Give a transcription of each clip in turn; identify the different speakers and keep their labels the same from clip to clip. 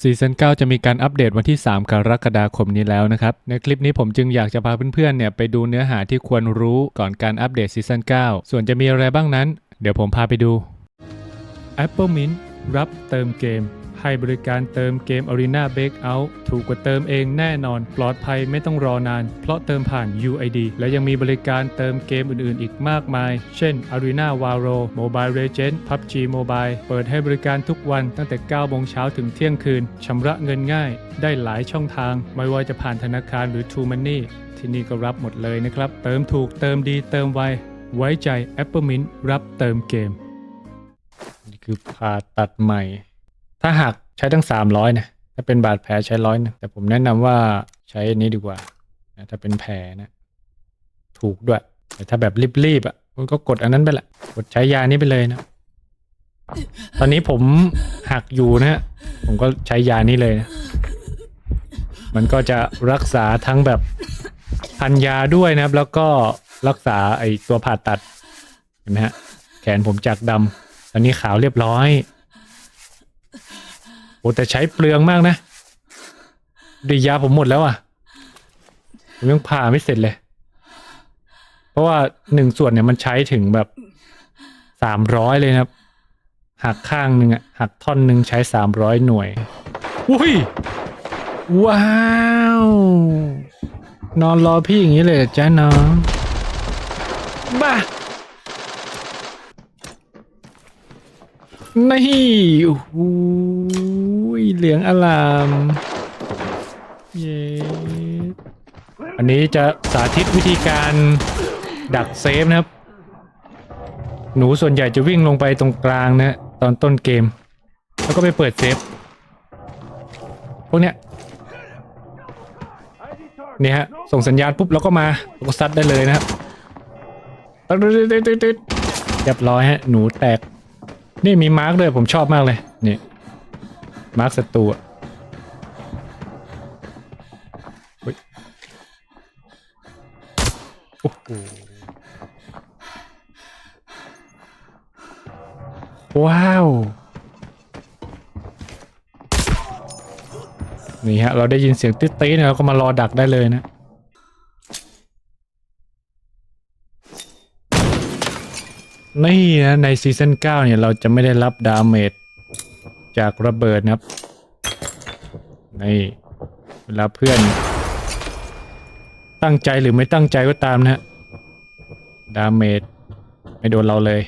Speaker 1: ซีซั่น9 จะมีการอัปเดตวันที่ 3 กรกฎาคมนี้แล้วนะครับ ในคลิปนี้ผมจึงอยากจะพาเพื่อนๆเนี่ยไปดูเนื้อหาที่ควรรู้ก่อนการอัปเดตซีซั่น9 ส่วนจะมีอะไรบ้างนั้น เดี๋ยวผมพาไปดู Apple Mint รับเติมเกม ให้บริการเติมเกม Arena Breakout ถูกกว่าเติมเองแน่นอน ปลอดภัยไม่ต้องรอนาน เพราะเติมผ่าน UID และยังมีบริการเติมเกมอื่นๆ อีกมากมาย เช่น Arena Varo Mobile Legends PUBG Mobile เปิดให้บริการทุกวันตั้งแต่9โมงเช้าถึงเที่ยงคืนชำระเงินง่าย ได้หลายช่องทาง ไม่ว่าจะผ่านธนาคารหรือ True Money ที่นี่ก็รับหมดเลยนะครับ เติมถูกเติมดีเติมไว ไว้ใจ Apple Mint รับเติมเกม นี่คือผ่าตัดใหม่ ถ้าหักใช้ตั้ง300นะถ้าเป็นบาดแผลใช้ร้อยนะแต่ผมแนะนำว่าใช้อันนี้ดีกว่านะถ้าเป็นแผลนะถูกด้วย แต่ถ้าแบบรีบๆอะคุณก็กดอันนั้นไปแหละ กดใช้ยานี้ไปเลยนะ ตอนนี้ผมหักอยู่นะฮะผมก็ใช้ยานี้เลยนะ มันก็จะรักษาทั้งแบบพันยาด้วยนะครับ แล้วก็รักษาไอตัวผ่าตัด เห็นไหมฮะ แขนผมจากดำตอนนี้ขาวเรียบร้อย อ้แต่ใช้เปลืองมากนะดียาผมหมดแล้วอะผมยังผ่าไม่เสร็จเลย เพราะว่าหนึ่งส่วนเนี่ยมันใช้ถึงแบบสามร้อยเลยนะครับ หักข้างหนึ่งอะหักท่อนหนึ่งใช้สามร้อยหน่วยอุ้ยว้าว นอนรอพี่อย่างนี้เลยจ้าน้องบ้านี่โอ้ เหลืองอลามเย้อันนี้จะสาธิตวิธีการดักเซฟนะครับ หนูส่วนใหญ่จะวิ่งลงไปตรงกลางนะตอนต้นเกม แล้วก็ไปเปิดเซฟ พวกเนี้ยนี่ฮะ ส่งสัญญาณปุ๊บแล้วก็มาแล้วก็ซัดได้เลยนะครับตึ๊ดตึ๊ดตึ๊ดตึ๊ดตึ๊ดเรียบร้อยฮะ หนูแตก นี่มีมาร์กด้วยผมชอบมากเลย นี่ มาร์กศัตรูอะโอ้โหว้าว นี่ฮะ เราได้ยินเสียงติ๊ดๆเนี่ยเราก็มารอดักได้เลยนะ นี่นะ ในซีซั่น9เนี่ย เราจะไม่ได้รับดาเมจ จากระเบิดนะครับนี่เวลาเพื่อน ตั้งใจหรือไม่ตั้งใจก็ตามนะฮะดาเมจไม่โดนเราเลย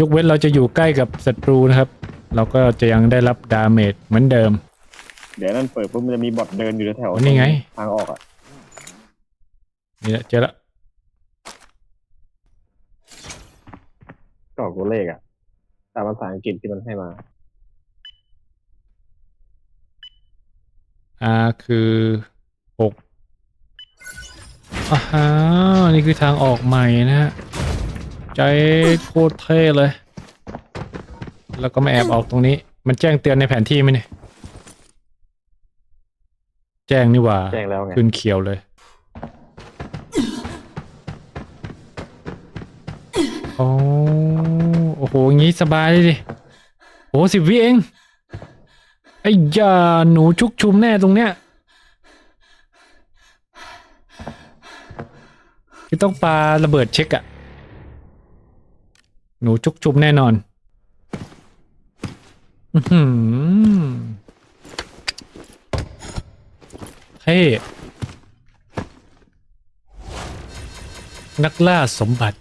Speaker 1: ยกเว้นเราจะอยู่ใกล้กับศัตรูนะครับ เราก็จะยังได้รับดาเมจเหมือนเดิม
Speaker 2: เดี๋ยวนั่นเปิดปุ๊บมันจะมีบอทเดินอยู่แถว
Speaker 1: อ๋อนี่ไง
Speaker 2: ทางออกอะ
Speaker 1: นี่แหละเจอละ
Speaker 2: กรอกตัวเลขอะ ตามภาษาอังกฤษที่มันให้มา
Speaker 1: อ่าคือหกอ่าฮะนี่คือทางออกใหม่นะฮะ ใจโคตรเท่เลย แล้วก็มาแอบออกตรงนี้ มันแจ้งเตือนในแผนที่ไหมเนี่ย แจ้งนี่หว่า
Speaker 2: แจ้งแล้วไง
Speaker 1: ขึ้นเขียวเลย โอ้โอ้โหงี้สบายเลยดิโอ้สิบวิเอง ไอ้ยาหนูชุกชุมแน่ตรงเนี้ยคือต้องปาระเบิดเช็คอะหนูชุกชุมแน่นอนอือหือเท่นักล่าสมบัติ